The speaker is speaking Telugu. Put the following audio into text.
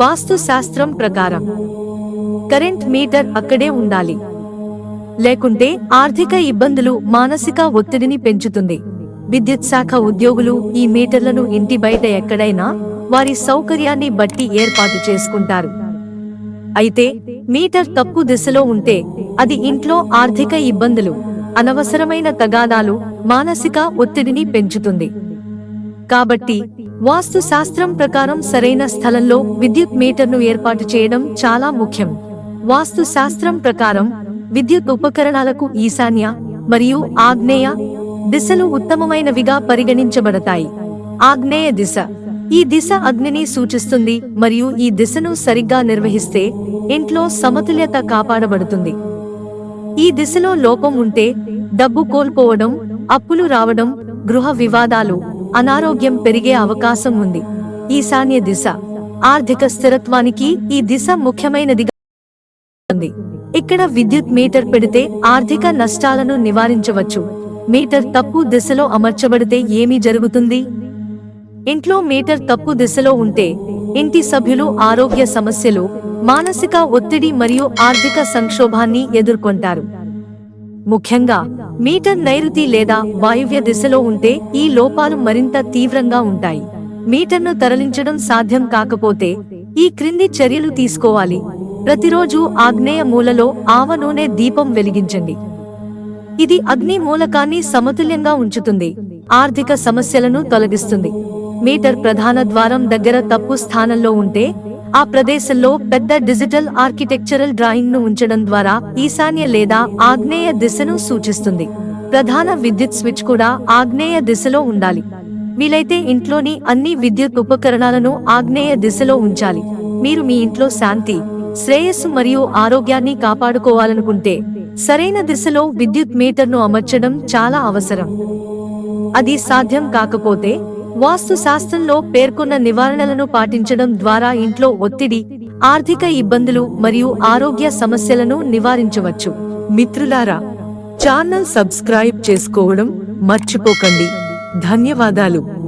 వాస్తు శాస్త్రం ప్రకారం. కరెంట్ మీటర్ అక్కడే ఉండాలి. లేకుంటే ఆర్థిక ఇబ్బందులు మానసిక ఒత్తిడిని పెంచుతుంది. విద్యుత్ శాఖ ఉద్యోగులు ఈ మీటర్లను ఇంటి బయట ఎక్కడైనా వారి సౌకర్యాన్ని బట్టి ఏర్పాటు చేసుకుంటారు. అయితే మీటర్ తప్పు దిశలో ఉంటే అది ఇంట్లో ఆర్థిక ఇబ్బందులు అనవసరమైన తగాదాలు మానసిక ఒత్తిడిని పెంచుతుంది. కాబట్టి వాస్తు శాస్త్రం ప్రకారం సరైన స్థలంలో విద్యుత్ మీటర్ను ఏర్పాటు చేయడం చాలా ముఖ్యం. వాస్తు శాస్త్రం ప్రకారం విద్యుత్ ఉపకరణాలకు ఈశాన్య మరియు ఆగ్నేయ దిశలు ఉత్తమమైనవిగా పరిగణించబడతాయి. ఆగ్నేయ దిశ. ఈ దిశ అగ్నిని సూచిస్తుంది మరియు ఈ దిశను సరిగ్గా నిర్వహిస్తే ఇంట్లో సమతుల్యత కాపాడబడుతుంది. ఈ దిశలో లోపం ఉంటే డబ్బు కోల్పోవడం అప్పులు రావడం గృహ వివాదాలు అనారోగ్యం పెరిగే అవకాశం ఉంది. ఈశాన్య దిశ ఆర్థిక స్థిరత్వానికి ఈ దిశ ముఖ్యమైనదిగా ఉంది. ఇక్కడ విద్యుత్ మీటర్ పెడితే ఆర్థిక నష్టాలను నివారించవచ్చు. మీటర్ తప్పు దిశలో అమర్చబడితే ఏమి జరుగుతుంది? ఇంట్లో మీటర్ తప్పు దిశలో ఉంటే ఇంటి సభ్యులు ఆరోగ్య సమస్యలు మానసిక ఒత్తిడి మరియు ఆర్థిక సంక్షోభాన్ని ఎదుర్కొంటారు. ముఖ్యంగా మీటర్ నైరుతి లేదా వాయువ్య దిశలో ఉంటే ఈ లోపాలు మరింత తీవ్రంగా ఉంటాయి. మీటర్ను తరలించడం సాధ్యం కాకపోతే ఈ క్రింది చర్యలు తీసుకోవాలి. ప్రతిరోజు ఆగ్నేయ మూలలో ఆవ నూనె దీపం వెలిగించండి. ఇది అగ్ని మూలకాన్ని సమతుల్యంగా ఉంచుతుంది. ఆర్థిక సమస్యలను తొలగిస్తుంది. మీటర్ ప్రధాన ద్వారం దగ్గర తప్పు స్థానంలో ఉంటే ఆ ప్రదేశంలో పెద్ద డిజిటల్ ఆర్కిటెక్చరల్ డ్రాయింగ్ను ఉంచడం ద్వారా ఈశాన్య లేదా ఆగ్నేయ దిశను సూచిస్తుంది. ప్రధాన విద్యుత్ స్విచ్ కూడా ఆగ్నేయ దిశలో ఉండాలి. వీలైతే ఇంట్లోని అన్ని విద్యుత్ ఉపకరణాలను ఆగ్నేయ దిశలో ఉంచాలి. మీరు మీ ఇంట్లో శాంతి శ్రేయస్సు మరియు ఆరోగ్యాన్ని కాపాడుకోవాలనుకుంటే సరైన దిశలో విద్యుత్ మీటర్ను అమర్చడం చాలా అవసరం. అది సాధ్యం కాకపోతే వాస్తు శాస్త్రంలో పేర్కొన్న నివారణలను పాటించడం ద్వారా ఇంట్లో ఒత్తిడి ఆర్థిక ఇబ్బందులు మరియు ఆరోగ్య సమస్యలను నివారించవచ్చు. మిత్రులారా ఛానల్ సబ్స్క్రైబ్ చేసుకోవడం మర్చిపోకండి. ధన్యవాదాలు.